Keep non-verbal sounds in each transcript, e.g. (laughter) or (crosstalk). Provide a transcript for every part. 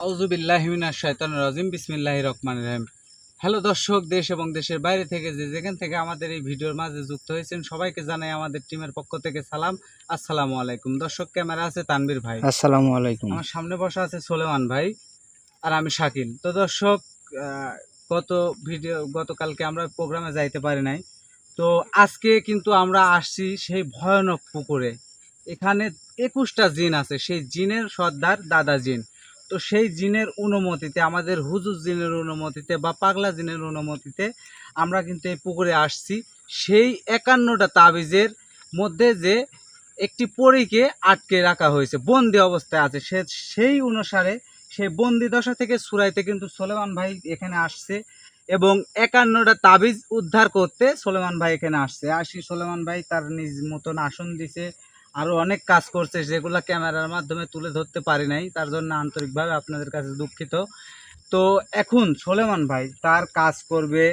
আউজুবিল্লাহিমিনা শৈতান রাজিম বিসমিল্লাহ রহমান রহিম। হ্যালো দর্শক দেশ এবং দেশের বাইরে থেকে যে যেখান থেকে আমাদের এই ভিডিওর মাঝে যুক্ত হয়েছেন সবাইকে জানাই আমাদের টিমের পক্ষ থেকে সালাম। আসসালামু আলাইকুম। দর্শক ক্যামেরা আছে তানবীর ভাই। আসসালামু আলাইকুম। আমার সামনে বসা আছে সোলেমান ভাই আর আমি শাকিল। তো দর্শক গত ভিডিও গতকালকে আমরা প্রোগ্রামে যাইতে পারি নাই। তো আজকে কিন্তু আমরা আসছি সেই ভয়ানক পুকুরে। এখানে একুশটা জিন আছে সেই জিনের সর্দার দাদা জিন। তো সেই জিনের অনুমতিতে, আমাদের হুজুর জিনের অনুমতিতে বা পাগলা জিনের অনুমতিতে আমরা কিন্তু এই পুকুরে আসছি। সেই একান্নটা তাবিজের মধ্যে যে একটি পরীকে আটকে রাখা হয়েছে, বন্দি অবস্থায় আছে। সে, সেই অনুসারে সেই বন্দি দশা থেকে সুরাইতে কিন্তু সোলেমান ভাই এখানে আসছে এবং একান্নটা তাবিজ উদ্ধার করতে সোলেমান ভাই এখানে আসছে। আসি সোলেমান ভাই তার নিজ মতন আসন দিছে আরও অনেক কাজ করছে যেগুলো ক্যামেরার মাধ্যমে তুলে ধরতে পারি নাই তার জন্য আন্তরিকভাবে আপনাদের কাছে দুঃখিত। তো এখন সোলেমান ভাই তার কাজ করবে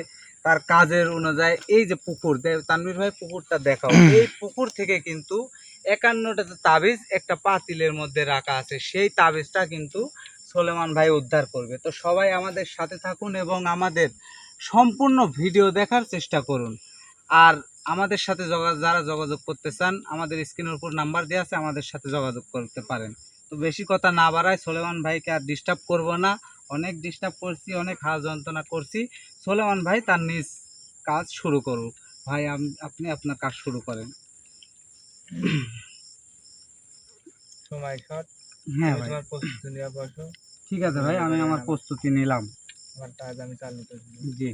তার কাজের অনুযায়ী এই যে পুকুর তানভীর ভাই পুকুরটা দেখাও। এই পুকুর থেকে কিন্তু একান্নটা তাবিজ একটা পাতিলের মধ্যে রাখা আছে সেই তাবিজটা কিন্তু সোলেমান ভাই উদ্ধার করবে। তো সবাই আমাদের সাথে থাকুন এবং আমাদের সম্পূর্ণ ভিডিও দেখার চেষ্টা করুন। আর আমাদের সাথে যারা যোগাযোগ করতে চান আমাদের স্ক্রিনের উপর নাম্বার দেওয়া আছে আমাদের সাথে যোগাযোগ করতে পারেন। তো বেশি কথা না বাড়ায় সোলেমান ভাইকে আর ডিস্টার্ব করব না। অনেক ডিস্টার্ব করছি অনেক হাল যন্ত্রণা করছি। সোলেমান ভাই তার নিজ কাজ শুরু করুক। ভাই আপনি আপনার কাজ শুরু করেন। সময় হ্যাঁ ভাই। তোমার প্রস্তুতি নেওয়া বসো। ঠিক আছে ভাই আমি আমার প্রস্তুতি নিলাম। আমার কাজ আমি চালু করব জি।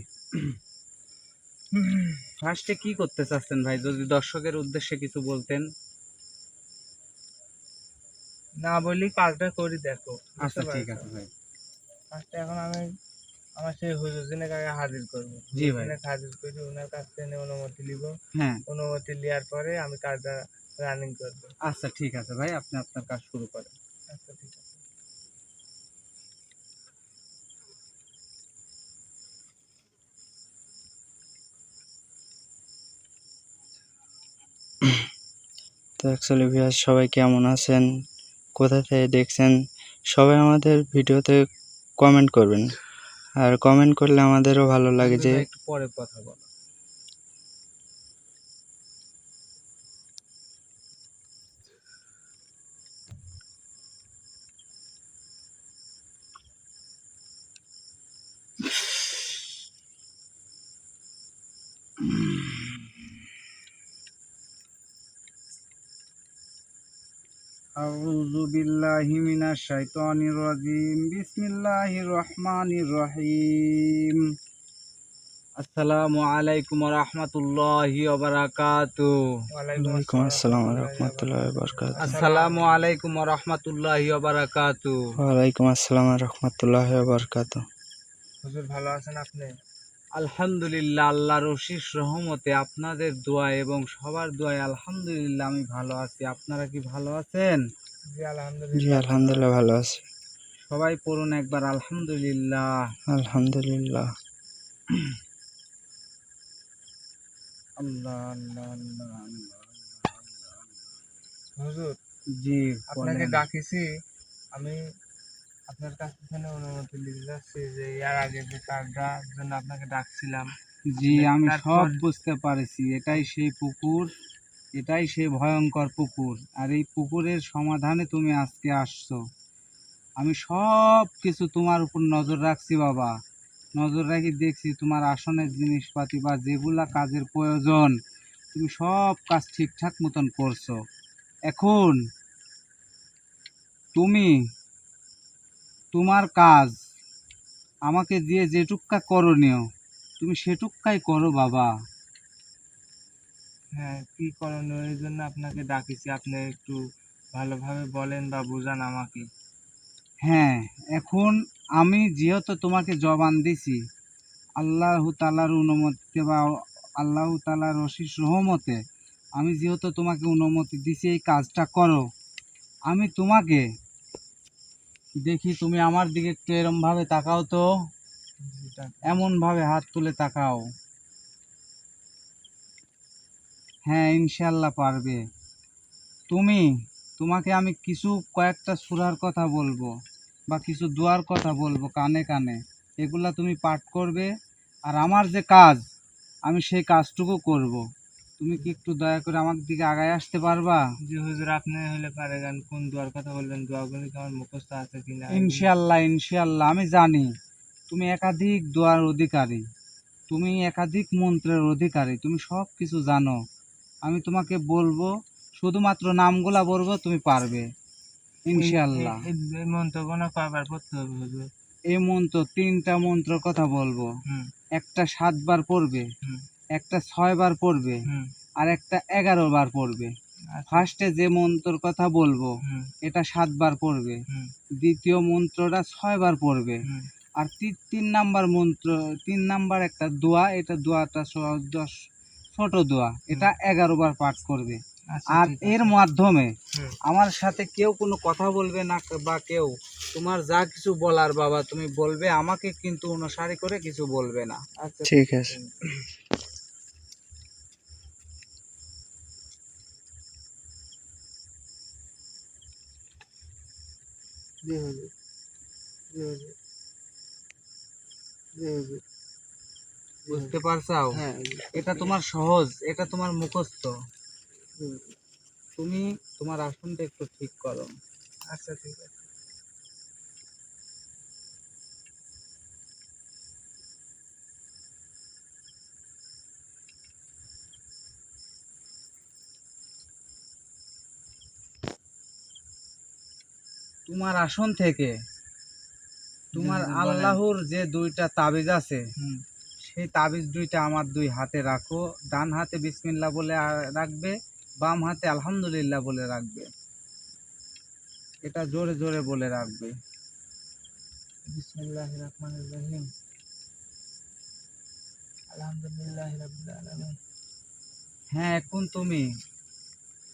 ফার্স্টে কি করতে চাচ্ছেন ভাই? যদি দর্শকের উদ্দেশ্যে কিছু বলতেন। না বলি কাজটা করি দেখো আচ্ছা ঠিক আছে ভাই। ফার্স্টে এখন আমি আমার সেই হুজুরজিনের কাছে হাজির করব। জি ভাই। হাজির করি ওনার কাছ থেকে অনুমতি নিব। হ্যাঁ। অনুমতি নেওয়ার পরে আমি কাজটা রানিং করব। আচ্ছা ঠিক আছে ভাই আপনি আপনার কাজ শুরু করেন। আচ্ছা ঠিক আছে। তো অ্যাকচুয়ালি ভিউয়ার সবাই কেমন আছেন? কোথা থেকে দেখছেন? সবাই আমাদের ভিডিওতে কমেন্ট করবেন। আর কমেন্ট করলে আমাদেরও ভালো লাগে যে একটু পরে কথা বলো أعوذ بالله من الشيطان الرجيم بسم الله الرحمن الرحيم আসসালামু আলাইকুম রহমতুল্লাহি ওবারাকাতু ওয়ালাইকুম আসসালাম রহমতুল্লাহ বরকাত আসসালামু আলাইকুম রহমতুল্লাহি ওবারাকাতু ওয়ালাইকুম আসসালাম রহমতুল্লাহ বরকাত হুজুর ভালো আছেন আপনি আলহামদুলিল্লাহ আল্লাহর অশিস রহমতে আপনাদের দোয়া এবং সবার দোয়ায় আলহামদুলিল্লাহ আমি ভালো আছি। আপনারা কি ভালো আছেন? জি জি আলহামদুলিল্লাহ আলহামদুলিল্লাহ ভালো আছি। সবাই পড়ুন একবার আলহামদুলিল্লাহ। আলহামদুলিল্লাহ। আল্লাহ আল্লাহ আল্লাহ আল্লাহ হুজুর জি আপনাকে ডাকিছি আমি আপনার কাছ থেকে অনুমতি নিতে যাচ্ছি যে এর আগে যে কাজটা জন্য আপনাকে ডাকছিলাম। জি আমি সব বুঝতে পারছি। এটাই সেই পুকুর এটাই সেই ভয়ঙ্কর পুকুর। আর এই পুকুরের সমাধানে তুমি আজকে আসছো। আমি সব কিছু তোমার উপর নজর রাখছি বাবা। নজর রাখি দেখছি তোমার আসনের জিনিসপাতি বা যেগুলা কাজের প্রয়োজন তুমি সব কাজ ঠিকঠাক মতন করছ। এখন তুমি তোমার কাজ। আমাকে দিয়ে যেটুকা করণীয় তুমি সেটুকাই করো বাবা। হ্যাঁ কি করণীয়? এই জন্য আপনাকে ডাকিছি। আপনি একটু ভালোভাবে বলেন বা বোঝান আমাকে। হ্যাঁ এখন আমি যেহেতু তোমাকে জবান দিছি আল্লাহ তালার অনুমতিতে বা আল্লাহ তালার অশিস রহমতে আমি যেহেতু তোমাকে অনুমতি দিছি এই কাজটা করো। আমি তোমাকে দেখি তুমি আমার দিকে একটু এরমভাবে তাকাও তো। এমনভাবে হাত তুলে তাকাও। হ্যাঁ ইনশাল্লাহ পারবে। তুমি, তোমাকে আমি কিছু কয়েকটা সুরার কথা বলব বা কিছু দোয়ার কথা বলব কানে কানে। এগুলা তুমি পাঠ করবে। আর আমার যে কাজ, আমি সেই কাজটুকু করব। তুমি কি একটু দয়া করে আমার দিকে আগায় আসতে পারবা? যে হুজুর আপনি হলে পারেন কোন দোয়ার কথা বলবেন? দোয়াগুলি কি আমার মুখস্থ আছে কিনা ইনশাল্লাহ ইনশাল্লাহ আমি জানি তুমি একাধিক দোয়ার অধিকারী তুমি একাধিক মন্ত্রের অধিকারী তুমি সব কিছু জানো। আমি তোমাকে বলব শুধুমাত্র নামগুলা বলব তুমি পারবে। ইনশাল্লাহ এই- মন্ত্রগুলো কয়বার পড়তে হবে হুজুর এই মন্ত্র তিনটা মন্ত্র কথা বলব। একটা সাতবার পড়বে। একটা ছয়বার পড়বে আর একটা এগারো বার পড়বে। আচ্ছা, ফার্স্টে যে মন্ত্রর কথা বলব এটা সাতবার পড়বে। দ্বিতীয় মন্ত্রটা ছয়বার পড়বে। আর তিন তিন নাম্বার মন্ত্র তিন নাম্বার একটা দোয়া এটা দোয়াটা দশ ছোট দোয়া এটা এগারো বার পাঠ করবে। আচ্ছা, আর এর মাধ্যমে আমার সাথে কেউ কোনো কথা বলবে না বা কেউ তোমার যা কিছু বলার বাবা তুমি বলবে আমাকে কিন্তু অনুসারী করে কিছু বলবে না। আচ্ছা ঠিক আছে। জি হুজুর জি হুজুর জি হুজুর বুঝতে পারছাও? হ্যাঁ এটা তোমার সহজ এটা তোমার মুখস্থ। তুমি তোমার আসনটা একটু ঠিক করো। আচ্ছা ঠিক আছে। তোমার আসন থেকে তোমার। আল্লাহর যে দুইটা তাবিজ আছে সেই তাবিজ দুইটা আমার দুই হাতে রাখো। ডান হাতে বিসমিল্লা বলে রাখবে বাম হাতে আলহামদুলিল্লাহ বলে রাখবে। এটা জোরে জোরে বলে রাখবে। বিসমিল্লাহির রহমানির রহিম। আলহামদুলিল্লাহি রাব্বিল আলামিন। হ্যাঁ এখন তুমি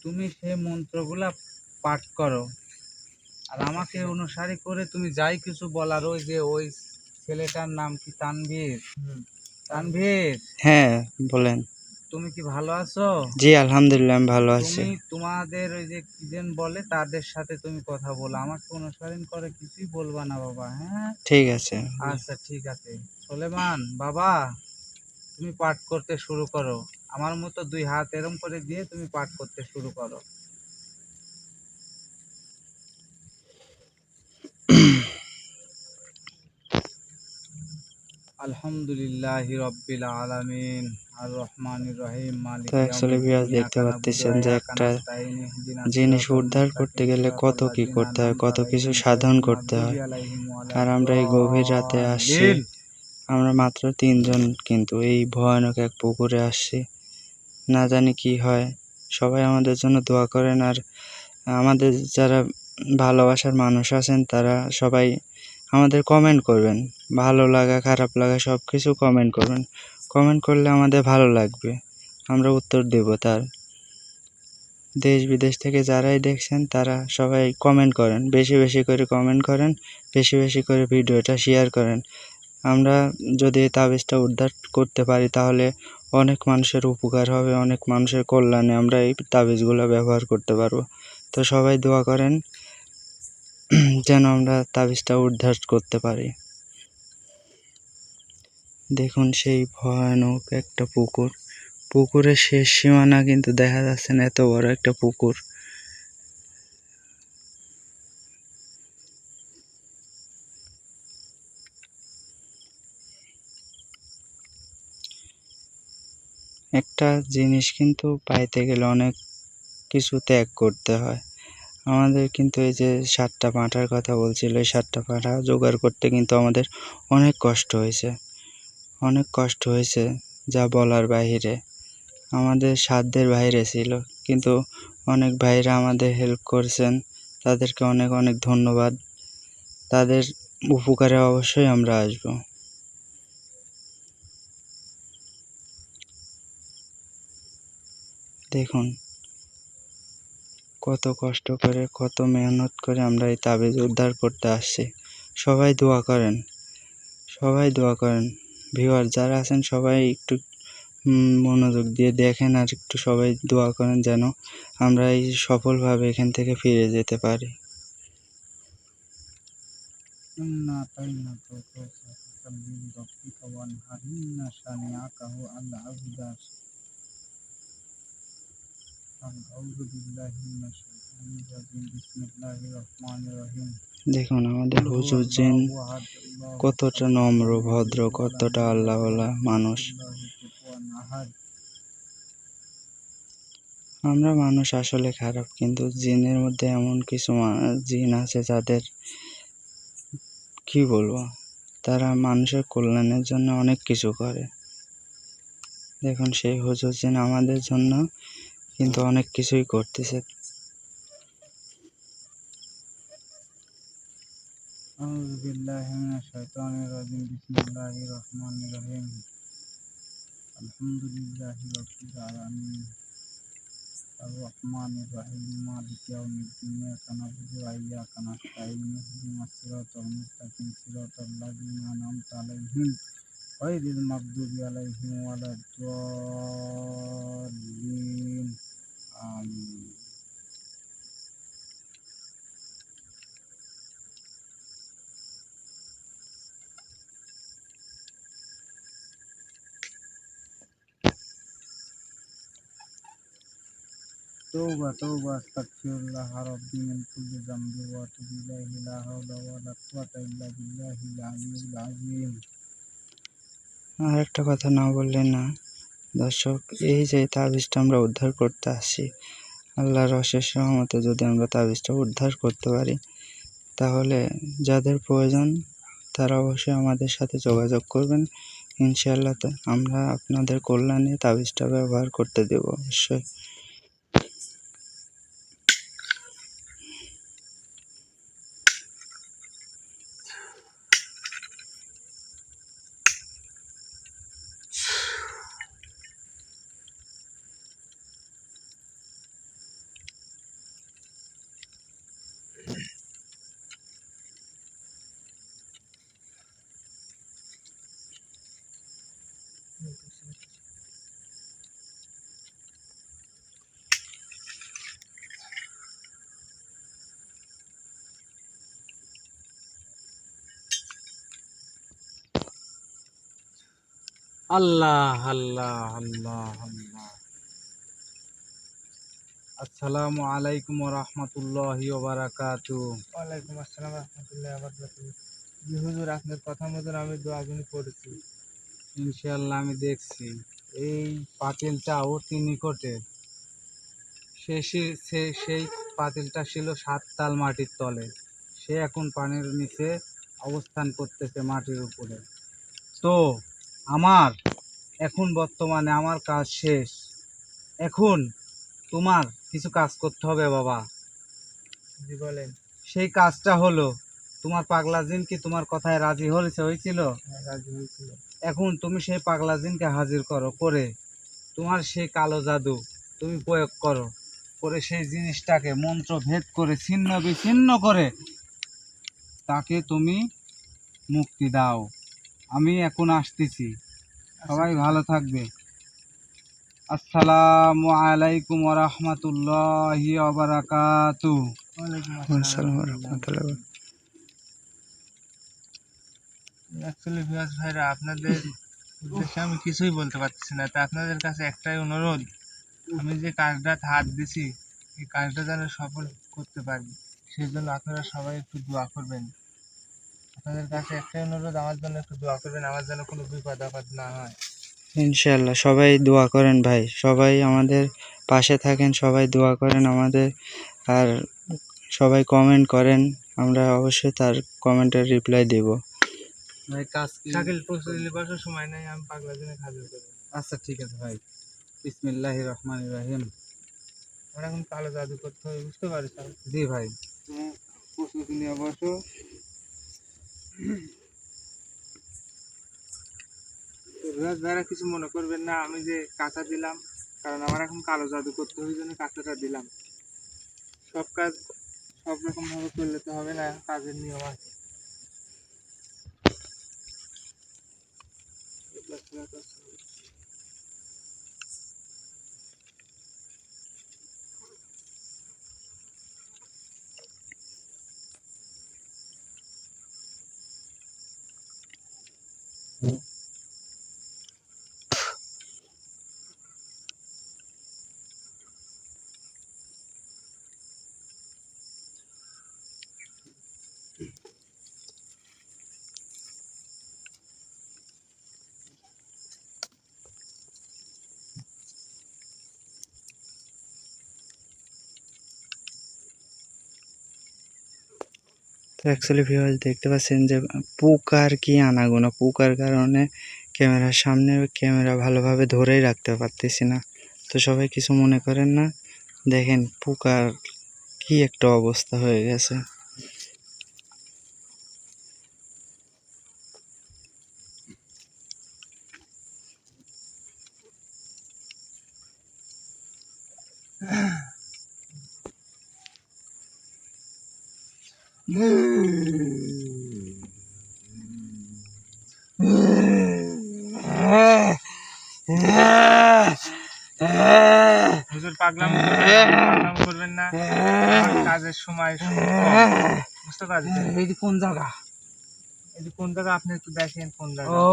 তুমি সেই মন্ত্রগুলা পাঠ করো। আর আমাকে অনুসারী করে তুমি যাই কিছু বলার ওই যে ওই ছেলেটার নাম কি তানভীর? তানভীর? হ্যাঁ বলেন। তুমি কি ভালো আছো? জি আলহামদুলিল্লাহ আমি ভালো আছি। তোমাদের ওই যে কি যেন বলে তাদের সাথে তুমি কথা বলো। আমাকে অনুসরণ করে কিছুই বলবা না বাবা হ্যাঁ? ঠিক আছে। আচ্ছা ঠিক আছে। সোলেমান বাবা তুমি পাঠ করতে শুরু করো। আমার মতো দুই হাত এরম করে দিয়ে তুমি পাঠ করতে শুরু করো। আলহামদুলিল্লাহ রব্বিল আলামিন আর রহমানির রহিম মালিক দেখতে পাচ্ছেন যে একটা জিনিস উদ্ধার করতে গেলে কত কি করতে হয় কত কিছু সাধন করতে হয়। আর আমরা এই গভীর রাতে আসছি আমরা মাত্র তিনজন কিন্তু এই ভয়ানক এক পুকুরে আসছি। না জানি কি হয় সবাই আমাদের জন্য দোয়া করেন আর আমাদের যারা ভালোবাসার মানুষ আছেন, তারা সবাই আমাদের কমেন্ট করবেন। ভালো লাগা, খারাপ লাগা সব কিছু কমেন্ট করবেন। কমেন্ট করলে আমাদের ভালো লাগবে। আমরা উত্তর দেব তার। দেশ বিদেশ থেকে যারাই দেখছেন, তারা সবাই কমেন্ট করেন। বেশি বেশি করে কমেন্ট করেন, বেশি বেশি করে ভিডিওটা শেয়ার করেন। আমরা যদি তাবিজটা উদ্ধার করতে পারি, তাহলে অনেক মানুষের উপকার হবে, অনেক মানুষের কল্যাণে আমরা এই তাবিজগুলো ব্যবহার করতে পারব। তো সবাই দোয়া করেন। (clears throat) যেন আমরা তাবিজটা উদ্ধার করতে পারি। দেখুন সেই ভয়ানক একটা পুকুর। পুকুরের শেষ সীমানা কিন্তু দেখা যাচ্ছে না, এত বড় একটা পুকুর। একটা জিনিস কিন্তু পাইতে গেলে অনেক কিছু ত্যাগ করতে হয়। আমাদের কিন্তু এই যে সাতটা পাঁঠার কথা বলছিল, এই সাতটা পাঁঠা জোগাড় করতে কিন্তু আমাদের অনেক কষ্ট হয়েছে। অনেক কষ্ট হয়েছে যা বলার বাইরে আমাদের সাধ্যের বাইরে ছিল, কিন্তু অনেক ভাইরা আমাদের হেল্প করছেন, তাদেরকে অনেক অনেক ধন্যবাদ। তাদের উপকারে অবশ্যই আমরা আসব। দেখুন কত কষ্ট করে, কত মেহনত করে আমরা এই তাবিজ উদ্ধার করতে আসছি। সবাই দোয়া করেন, সবাই দোয়া করেন। ভিউয়ার যারা আছেন, সবাই একটু মনোযোগ দিয়ে দেখেন আর একটু সবাই দোয়া করেন যেন আমরা এই সফলভাবে এখান থেকে ফিরে যেতে পারি। না দেখুন আমাদের হুজুর জিন কতটা নম্র ভদ্র কতটা আল্লাহওয়ালা মানুষ। আমরা মানুষ আসলে খারাপ কিন্তু জিনের মধ্যে এমন কিছু জিন আছে যাদের কি বলব? তারা মানুষের কল্যাণের জন্য অনেক কিছু করে। দেখুন সেই হুজুর জিন আমাদের জন্য কিন্তু অনেক কিছুই করতেছে أعوذ بالله من الشيطان الرجيم بسم الله الرحمن الرحيم الحمد لله رب العالمين الرحمن الرحيم مالك يوم الدين إياك نعبد وإياك نستعين اهدنا الصراط المستقيم صراط الذين أنعمت عليهم غير المغضوب عليهم ولا الضالين um, توبة توبة استغفر الله ربي من كل ذنب واتوب إليه لا حول ولا قوة إلا بالله العلي العظيم আরেকটা কথা না বললে না দর্শক, এই যে তাবিজটা আমরা উদ্ধার করতে আসি, আল্লাহর অশেষ সহমতে যদি আমরা তাবিজটা উদ্ধার করতে পারি, তাহলে যাদের প্রয়োজন তারা অবশ্যই আমাদের সাথে যোগাযোগ করবেন। ইনশাআল্লাহ আমরা আপনাদের কল্যাণে তাবিজটা ব্যবহার করতে দেব অবশ্যই। আল্লাহ আল্লাহ আল্লাহ আল্লাহ। আসসালামু আলাইকুম রহমতুল্লাহি বারাকাতু ওয়ালাইকুম আসসালাম রহমতুল্লাহ বারকাতুহ জি হুজুর আপনার কথা মতন আমি দোয়াগুনি করেছি ইনশাআল্লাহ আমি দেখছি। এই পাতিলটা অতি নিকটে। সে- সেই পাতিলটা ছিল সাত তাল মাটির তলে। সে এখন পানির নিচে অবস্থান করতেছে মাটির উপরে। তো আমার এখন বর্তমানে আমার কাজ শেষ। এখন তোমার কিছু কাজ করতে হবে বাবা। বলেন। সেই কাজটা হলো তোমার পাগলা জিন কি তোমার কথায় রাজি হয়েছে হয়েছিল? হ্যাঁ, রাজি হয়েছিল। এখন তুমি সেই পাগলা জিনকে হাজির করো করে তোমার সেই কালো জাদু তুমি প্রয়োগ করো করে সেই জিনিসটাকে মন্ত্র ভেদ করে ছিন্ন বিচ্ছিন্ন করে তাকে তুমি মুক্তি দাও। আমি এখন আসতেছি। সবাই ভালো থাকবে। আসসালামু আলাইকুম রহমতুল্লাহি অ্যাকচুয়ালি ভিউয়ার্স ভাইরা আপনাদের উদ্দেশ্যে আমি কিছুই বলতে পারছি না। তা আপনাদের কাছে একটাই অনুরোধ আমি যে কাজটা হাত দিছি এই কাজটা যেন সফল করতে পারি সেই জন্য আপনারা সবাই একটু দোয়া করবেন। আপনাদের কাছে একটাই অনুরোধ আমার জন্য একটু দোয়া করবেন আমার যেন কোনো বিপদ আপদ না হয়। ইনশাআল্লাহ সবাই দোয়া করেন ভাই সবাই আমাদের পাশে থাকেন সবাই দোয়া করেন আমাদের আর সবাই কমেন্ট করেন আমরা অবশ্যই তার কমেন্টের রিপ্লাই দেব। ভাই কাজ কি? শাকিল প্রস্তুতি বসার সময় নেই আমি পাগলা দিনে হাজির করব। আচ্ছা ঠিক আছে ভাই। বিসমিল্লাহির রহমানির রহিম। আমার এখন কালো জাদু করতে হবে বুঝতে পারিস জি ভাই। প্রস্তুতি নিয়ে বসো। ভাইরা কিছু মনে করবেন না, আমি যে কাঁচা দিলাম, কারণ আমার এখন কালো জাদু করতে হবে জন্য কাঁচাটা দিলাম। সব কাজ সব রকম ভাবে করলে তো হবে না, কাজের নিয়ম আছে। তো অ্যাকচুয়ালি ভিউয়ার্স দেখতে পাচ্ছেন যে পোকার কি আনাগোনা? পোকার কারণে ক্যামেরার সামনে ক্যামেরা ভালোভাবে ধরেই রাখতে পারতেছি না। তো সবাই কিছু মনে করেন না। দেখেন পোকার কি একটা অবস্থা হয়ে গেছে। হুজুর পাগলাম করবেন না কাজের সময় বুঝতে পারছেন কোন জায়গা? কোন জায়গা আপনি একটু দেখেন কোন জায়গা। ও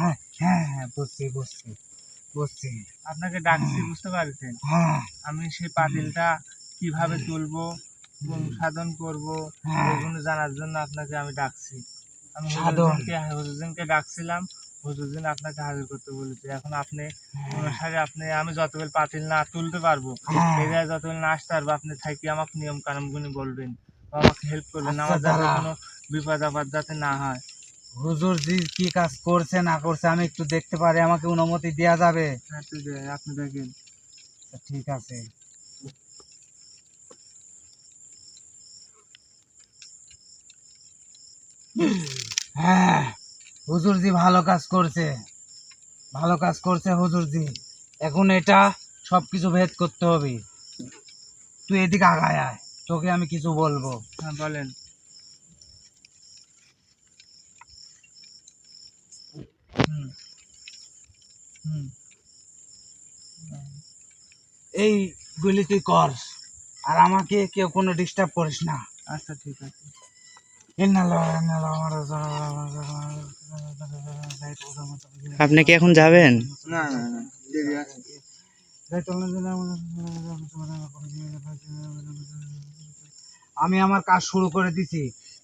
হ্যাঁ হ্যাঁ হ্যাঁ বুঝছি বুঝছি বুঝছি আপনাকে ডাকছি বুঝতে পারছেন? হ্যাঁ। আমি সেই পাতিলটা কীভাবে তুলবো কোন সাধন করব হ্যাঁ। এগুলো জানার জন্য আপনাকে আমি ডাকছি। আমি। হুজুরকে হুজুরকে ডাকছিলাম। হুজুরদিন আপনাকে হাজির করতে বলেছি। এখন আপনি অনুসারে আপনি আমি যতবেল পাতিল না তুলতে পারব হ্যাঁ। এই জায়গায় যতবেল না আসতে পারব আপনি থাকি আমাকে নিয়ম কানুনগুলি বলবেন আমাকে হেল্প করবেন আচ্ছা, আমার যাতে কোনো বিপদ আপদ যাতে না হয়। হুজুর জি কি কাজ করছে না করছে আমি একটু দেখতে পারি আমাকে অনুমতি দেওয়া যাবে? হ্যাঁ, আপনি দেখেন। ঠিক আছে। হ্যাঁ। হুজুরজি ভালো কাজ করছে। ভালো কাজ করছে হুজুরজি। এখন এটা সবকিছু ভেদ করতে হবে। তুই এদিকে আগায় আয় তোকে আমি কিছু বলব। হ্যাঁ বলেন। হুম। এইগুলি তুই কর আর আমাকে কেউ কোনো ডিস্টার্ব করিস না। আচ্ছা ঠিক আছে। আপনি কি এখন যাবেন না না না দেরি আছে আমি আমার কাজ শুরু করে দিছি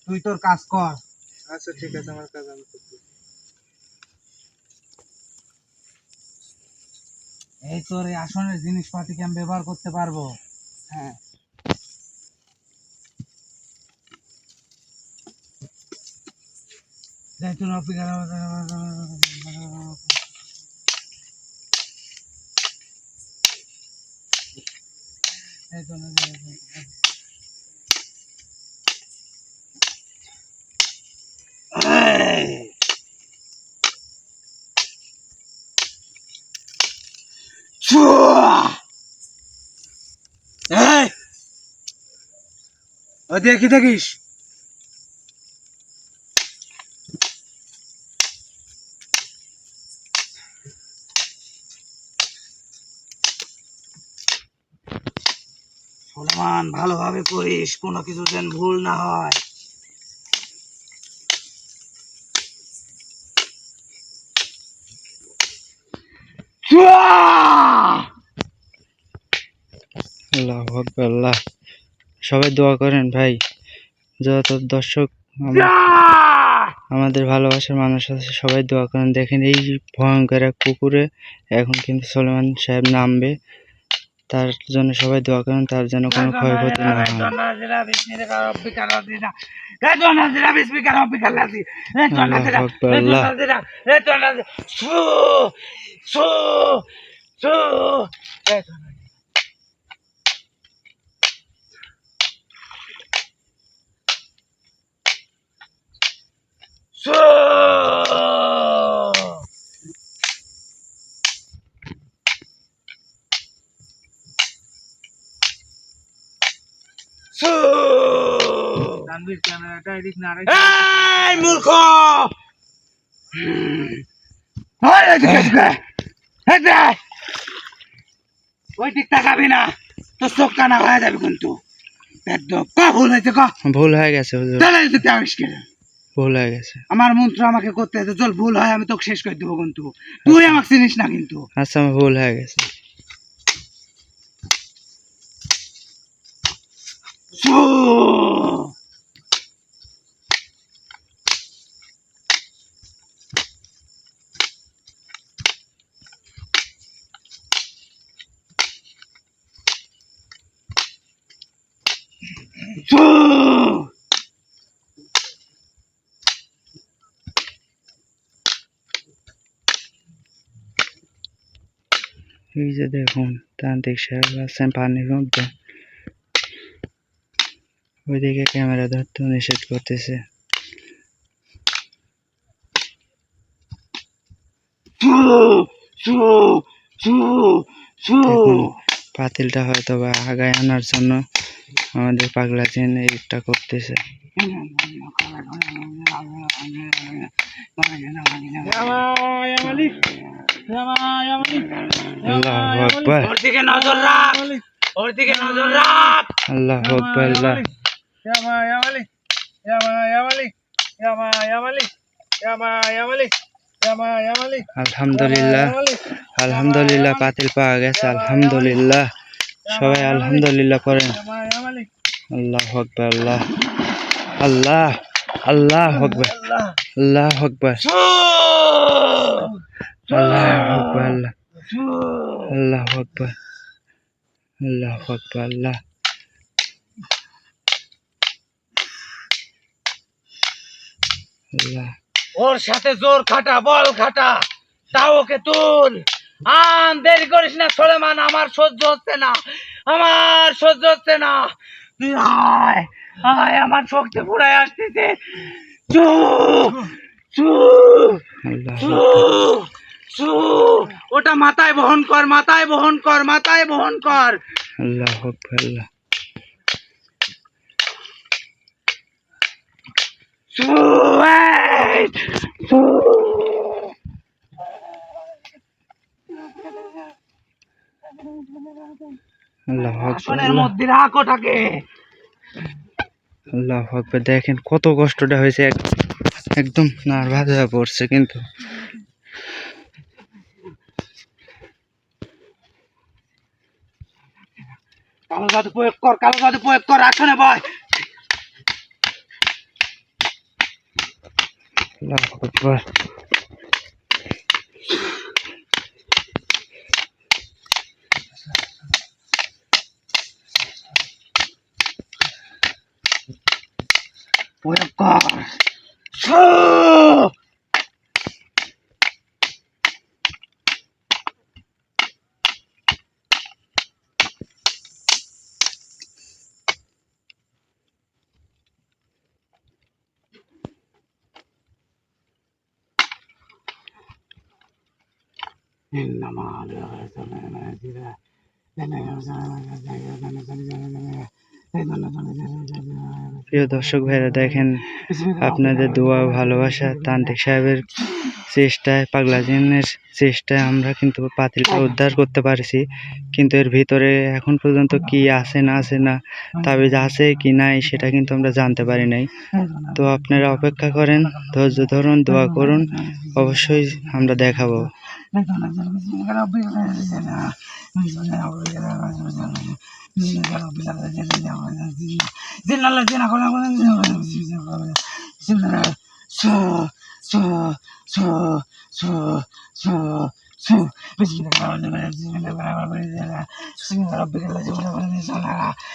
তুই তোর কাজ কর আচ্ছা ঠিক আছে আমার কাজ আমি এই তোর এই আসনের জিনিসপাতি কি আমি ব্যবহার করতে পারব হ্যাঁ দায়িত্ব অপেক্ষা এই ও দেখি দেখিস সলমান ভালোভাবে করিস কোনো কিছু যেন ভুল না হয়। আল্লাহ আল্লাহ। সবাই দোয়া করেন ভাই যত দর্শক আমাদের ভালোবাসার মানুষ আছে সবাই দোয়া করেন। দেখেন এই ভয়ঙ্কর এক পুকুরে এখন কিন্তু সলেমান সাহেব নামবে। তার জন্য সবাই দোয়া করেন তার যেন কোনো ক্ষয়ক্ষতি না হয়। আল্লাহ তানভীর ক্যামেরাটা এদিক না এই মূর্খ ওই এদিকে এদিকে। এই। ওই দিক তাকাবি না তোর চোখ কানা হয়ে যাবে কিন্তু। একদম। ক ভুল হয়েছে ক? ভুল হয়ে গেছে ভুল হয়ে গেছে। আমার মন্ত্র আমাকে করতে চল ভুল হয় আমি তোকে শেষ করে দেবো কিন্তু। তুই আমাকে চিনিস না কিন্তু। আচ্ছা আমার ভুল হয়ে গেছে। ছু! ছু! এই যে দেখুন তান্ত্রিক সাহেব আছেন পানির মধ্যে ওইদিকে ক্যামেরা ধরতে নিষেধ করতেছে। পাতিলটা হয়তো বা আগায় আনার জন্য আমাদের পাগলা চেন এইটা করতেছে। আল্লাহ আকবার। আকবার আল্লাহ। Yama, Yamali, Yama, Yamali, Yama, Yamali, Yama, Yamali, Yama, Yamali, আলহামদুলিল্লাহ আলহামদুলিল্লাহ পাতিল পাওয়া গেছে আলহামদুলিল্লাহ সবাই আলহামদুলিল্লাহ করেন। আল্লাহ আকবার আল্লাহ। আল্লাহ আল্লাহ আকবার। আল্লাহ। আকবার। আল্লাহ আকবার আল্লাহ। আল্লাহ আকবার। আল্লাহ আকবার আল্লাহ। ওর সাথে জোর খাটা বল খাটা তাও ওকে তুল। আন দেরি করিস না সোলেমান আমার সহ্য হচ্ছে না আমার সহ্য হচ্ছে না। তুই আয় আয় আমার শক্তি ফুরায় আসতেছে। চু চু চু চু। ওটা মাথায় বহন কর মাথায় বহন কর মাথায় বহন কর। আল্লাহ আল্লাহ চু এই, চু আল্লাহ আকবার আসনের আল্লাহ মধ্যে রাখ ওটাকে আল্লাহ আকবার দেখেন কত কষ্টটা হয়েছে। একদম নার্ভাস হয়ে পড়ছে কিন্তু। কালো জাদু প্রয়োগ কর কালো জাদু প্রয়োগ কর আসনে বয়। আল্লাহ আকবার প্রয়োগ কর ছু! إنما প্রিয় দর্শক ভাইরা দেখেন আপনাদের দোয়া ও ভালোবাসা তান্ত্রিক সাহেবের চেষ্টায় পাগলা জিনের চেষ্টায় আমরা কিন্তু পাতিলটা উদ্ধার করতে পারছি কিন্তু এর ভিতরে এখন পর্যন্ত কি আছে না আছে না তাবিজ আছে কি নাই সেটা কিন্তু আমরা জানতে পারি নাই তো আপনারা অপেক্ষা করেন ধৈর্য ধরুন দোয়া করুন অবশ্যই আমরা দেখাবো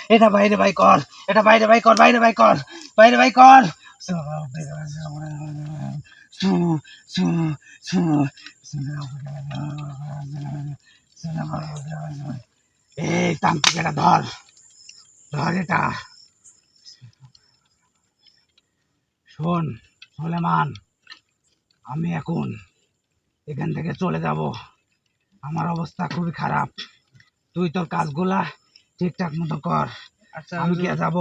এটা বাইরে বাই কর এটা বাইরে বাই কর বাইরে বাই কর বাইরে বাই কর এই তান্ত্রিক এটা ধর। ধর এটা। শোন সোলেমান আমি এখন এখান থেকে চলে যাব। আমার অবস্থা খুবই খারাপ। তুই তোর কাজগুলা ঠিকঠাক মতো কর। আচ্ছা আমি কি যাব।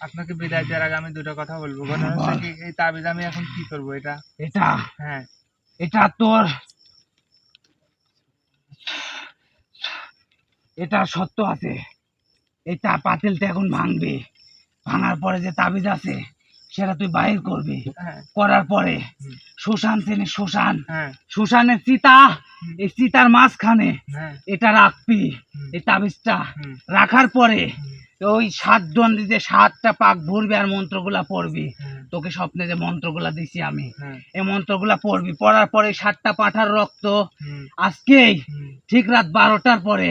আপনাকে বিদায় দেওয়ার আগে আমি দুটো কথা বলব। কথা হচ্ছে কি এই তাবিজ আমি এখন কি করব এটা? এটা? হ্যাঁ। এটা তোর এটা সত্য আছে। এটা পাতিলটা এখন ভাঙবে। ভাঙার পরে যে তাবিজ আছে সেটা তুই বাইর করবি। হ্যাঁ। করার পরে। শ্মশান চেনে শ্মশান হ্যাঁ। শ্মশানের চিতা এই চিতার মাঝখানে হ্যাঁ। এটা রাখবি এই তাবিজটা। রাখার পরে ওই সাত দণ্ডিতে সাতটা পাক ভরবি আর মন্ত্রগুলা পড়বি তোকে স্বপ্নে যে মন্ত্রগুলা দিছি আমি। হ্যাঁ, এই মন্ত্রগুলা পড়বি পড়ার পরে সাতটা পাঠার রক্ত আজকেই ঠিক রাত বারোটার পরে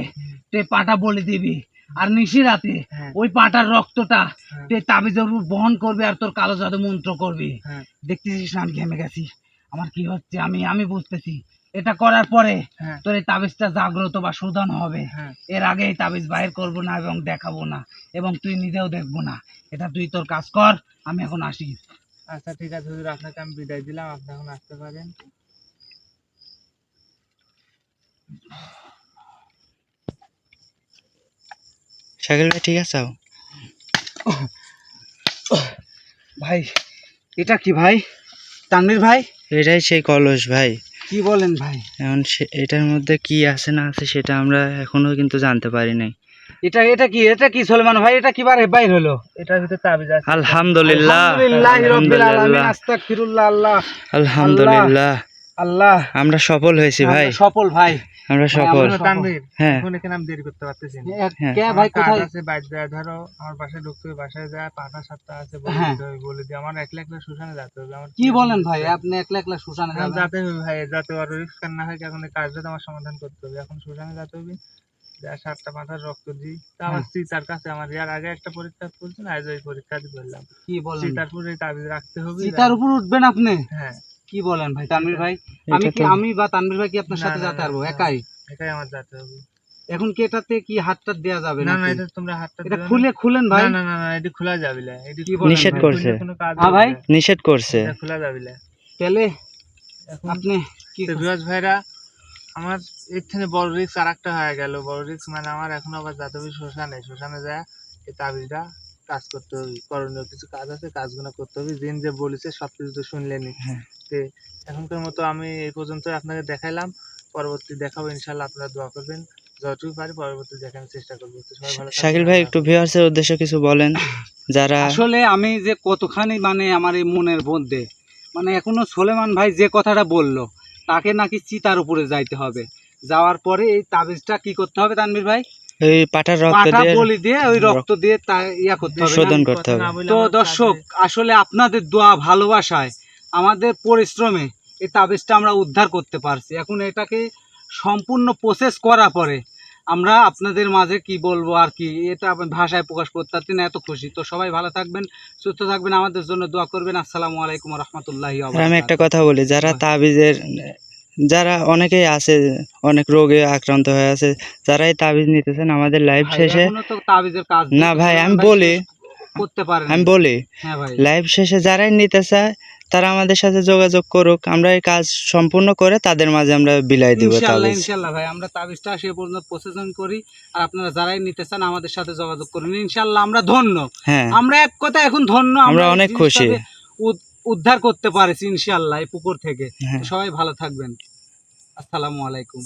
তুই পাটা বলে দিবি। আর নিশি রাতে হ্যাঁ, ওই পাটার রক্তটা হ্যাঁ, তুই তাবিজের উপর বহন করবি আর তোর কালো জাদু মন্ত্র করবি। হ্যাঁ, দেখতেছিস আমি ঘেমে গেছি। আমার কি হচ্ছে? আমি আমি বুঝতেছি। এটা করার পরে তোর এই তাবিজটা জাগ্রত বা শোধন হবে। এর আগে এই তাবিজ বাইর করব না এবং দেখাবো না এবং তুই নিজেও দেখব না। এটা তুই তোর কাজ কর আমি এখন আসি। আচ্ছা ঠিক আছে হুজুর আপনাকে আমি বিদায় দিলাম আপনি এখন আসতে পারেন। শাকিল ভাই ঠিক আছে? ভাই এটা কি ভাই? তানভীর ভাই? এটাই সেই কলস ভাই। কি বলেন ভাই? এখন সে- এটার মধ্যে কি আছে না আছে সেটা আমরা এখনও কিন্তু জানতে পারি নাই। এটা এটা কি এটা কি সলমান ভাই? এটা কি বারে বাইর হলো? এটার ভিতরে তাবিজ আছে। আলহামদুলিল্লাহ আলহামদুলিল্লাহ রাব্বিল আলামিন আলহামদুলিল্লাহ। আস্তাগফিরুল্লাহ আল্লাহ। আলহামদুলিল্লাহ। আল্লাহ। আমরা সফল হয়েছি ভাই। সফল ভাই। আমরা সফল। হ্যাঁ এখন এখানে আমি দেরি করতে পারতেছি না। হ্যাঁ। কে ভাই কোথায়? আছে বাইরে যায়। ধরো আমার বাসায় ঢুকতে হবে বাসায় যায় পাটা সাতটা আছে বলে হ্যাঁ। বলে দিয়ে আমার একলা একলা শুশানে যেতে হবে। আমার কি বলেন ভাই? আপনি একলা একলা শুশানে যাবেন? যাতে হবে ভাই যাতে আর রিস্ক না হয় এখন কাজটা তো আমার সমাধান করতে হবে। এখন শুশানে যেতে হবে যা সাতটা মাথার রক্ত দিই। তা আমার। চিতার কাছে আমার ইয়ার আগে একটা পরীক্ষা করছি না আজ ওই পরীক্ষা দিয়ে বললাম কি বলেন? পরে তাবিজ রাখতে হবে। চিতার উপর উঠবেন আপনি? হ্যাঁ। কি বলেন ভাই? তানভীর ভাই আমি কি আমি বা তানভীর ভাই কি আপনার সাথে যেতে পারব? না। একাই? আমার যেতে হবে। এখন কি এটাতে কি হাতটা দেয়া যাবে না না এটা তোমরা হাতটা এটা খুলে খুলেন ভাই। না না না এটি খোলা যাবে না এটি কি বলেন নিষেধ করছে। হ্যাঁ ভাই? নিষেধ করছে। এটা খোলা যাবে না। তাহলে এখন আপনি কি বিরাজ ভাইরা আমার এর থেকে বড় রিক্স আরেকটা হয়ে গেল। বড় রিক্স মানে আমার এখন আবার যাতে হবে শ্মশানে শ্মশানে যায় এই তাবিজটা। কাজ করতে হবে করণীয় কিছু কাজ আছে কাজগুলো করতে হবে দিন যে বলেছে সব কিছু তো শুনলেনি হ্যাঁ। তো এখনকার মতো আমি এই পর্যন্ত আপনাকে দেখাইলাম পরবর্তী দেখাবো ইনশাল্লাহ আপনারা দোয়া করবেন যতটুকু পারি পরবর্তী দেখানোর চেষ্টা করব। তো সবাই ভালো থাকবেন, শাকিল ভাই একটু ভিউয়ার্সের উদ্দেশ্যে কিছু বলেন যারা আসলে আমি যে কতখানি মানে আমার এই মনের মধ্যে মানে এখনও সোলেমান ভাই যে কথাটা বলল তাকে নাকি চিতার উপরে যাইতে হবে। যাওয়ার পরে এই তাবিজটা কি করতে হবে তানভীর ভাই? ওই পাটার রক্ত দিয়ে বলি দিয়ে ওই রক্ত দিয়ে তা ইয়া করতে হবে? শোধন করতে হবে। তো দর্শক আসলে আপনাদের দোয়া ভালোবাসায় আমাদের পরিশ্রমে এই তাবিজটা আমরা উদ্ধার করতে পারছি। এখন এটাকে সম্পূর্ণ প্রসেস করার পরে আমরা আপনাদের মাঝে কি বলব আর কি এটা ভাষায় প্রকাশ করতে পারছি না এত খুশি। তো সবাই ভালো থাকবেন সুস্থ থাকবেন আমাদের জন্য দোয়া করবেন। আসসালামু আলাইকুম রহমতুল্লাহ আমি একটা কথা বলি যারা তাবিজের যারা অনেকেই আছে অনেক রোগে আক্রান্ত হয়ে আছে যারা এই তাবিজ নিতেছেন আমাদের লাইভ শেষে কাজ না ভাই, আমি বলি- করতে পারেন আমি বলি লাইভ শেষে যারাই নিতে চায় তারা আমাদের সাথে যোগাযোগ করুক আমরা এই কাজ সম্পূর্ণ করে তাদের মাঝে আমরা বিলাই দিব ইনশাল্লাহ তাবিজ। ভাই আমরা তাবিজটা সে পর্যন্ত প্রসেসিং করি আর আপনারা যারাই নিতে চান আমাদের সাথে যোগাযোগ করুন। ইনশাল্লাহ আমরা ধন্য। হ্যাঁ। আমরা এক কথা এখন ধন্য আমরা অনেক খুশি। উদ্ধার করতে পারেছি ইনশাল্লাহ এই পুকুর থেকে। হ্যাঁ। সবাই ভালো থাকবেন। আসসালামু আলাইকুম।